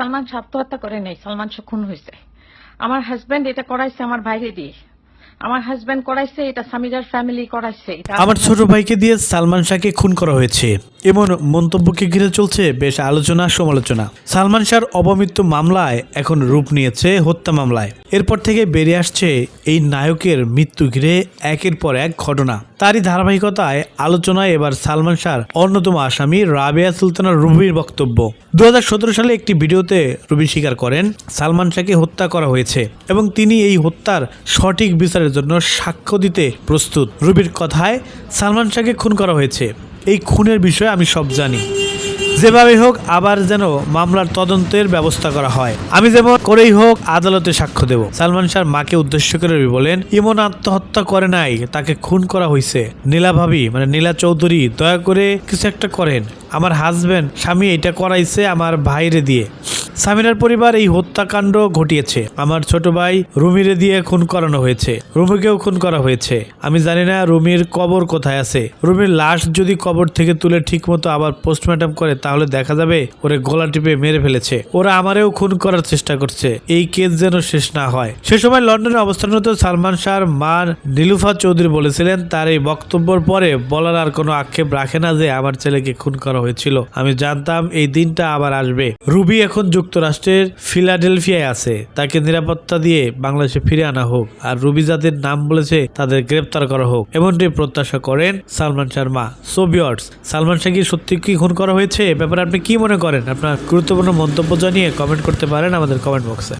সালমান আত্মহত্যা করে নেই, সালমান খুন হয়েছে। আমার হাজবেন্ড এটা করাইছে আমার বাইরে দিয়ে। আমার হাজবেন্ড করাইছে, এটা সামিরার ফ্যামিলি করাইছে আমার ছোট ভাইকে দিয়ে সালমান শাহকে খুন করা হয়েছে। এমন মন্তব্যকে ঘিরে চলছে বেশ আলোচনা, সমালোচনা। সালমান শাহর অপমৃত্যু মামলায় এখন রূপ নিয়েছে হত্যা মামলায়। এরপর থেকে বেরিয়ে আসছে এই নায়কের মৃত্যু ঘিরে একের পর এক ঘটনা। তারই ধারাবাহিকতায় আলোচনায় এবার সালমান শাহর অন্যতম আসামি রাবেয়া সুলতানা রুবির বক্তব্য। দু হাজার সতেরো সালে একটি ভিডিওতে রুবি স্বীকার করেন, সালমান শাহকে হত্যা করা হয়েছে এবং তিনি এই হত্যার সঠিক বিচারের জন্য সাক্ষ্য দিতে প্রস্তুত। রুবির কথায়, সালমান শাহকে খুন করা হয়েছে। এই খুনের বিষয়ে আমি সব জানি। যেভাবেই হোক, আবার যেন মামলার তদন্তের ব্যবস্থা করা হয়। আমি যেমন করেই হোক, আদালতে সাক্ষ্য দেব। সালমান শাহর মাকে উদ্দেশ্য করে বলেন, ইমন আত্মহত্যা করে নাই, তাকে খুন করা হয়েছে নীলা ভাবি মানে নীলা চৌধুরী, দয়া করে কিছু একটা করেন। আমার হাজব্যান্ড স্বামী এটা করাইছে আমার ভাইরে দিয়ে। সামিনার পরিবার এই হত্যাকাণ্ড ঘটিয়েছে। আমার ছোট ভাই রুমিরে দিয়ে খুন করানো হয়েছে। রুমিকেও খুন করা হয়েছে। আমি জানি না রুমির কবর কোথায় আছে। রুমির লাশ যদি কবর থেকে তুলে ঠিকমতো আবার পোস্টমর্টম করে, তাহলে দেখা যাবে ওরে গলা টিপে মেরে ফেলেছে। ওরা আমারেও খুন করার চেষ্টা করছে। এই কেস যেন শেষ না হয়। সে সময় লন্ডনে অবস্থানরত সালমান শাহর মা নীলুফা চৌধুরী বলেছিলেন, তার এই বক্তব্যর পরে বলার আর কোনো আক্ষেপ রাখে না যে আমার ছেলেকে খুন করা হয়েছিল। আমি জানতাম এই দিনটা আবার আসবে। রুবি এখন যুক্তরাষ্ট্রের ফিলাডেলফিয়ায় আছে। তাকে নিরাপত্তা দিয়ে বাংলাদেশে ফিরে আনা হোক। আর রুবি যাদের নাম বলেছে তাদের গ্রেপ্তার করা হোক। এমনটি প্রত্যাশা করেন সালমান শর্মা। সোভিয়টস সালমান শাহ কি সত্যি কি খুন করা হয়েছে? ব্যাপারে আপনি কি মনে করেন? আপনার গুরুত্বপূর্ণ মন্তব্য জানিয়ে কমেন্ট করতে পারেন আমাদের কমেন্ট বক্সে।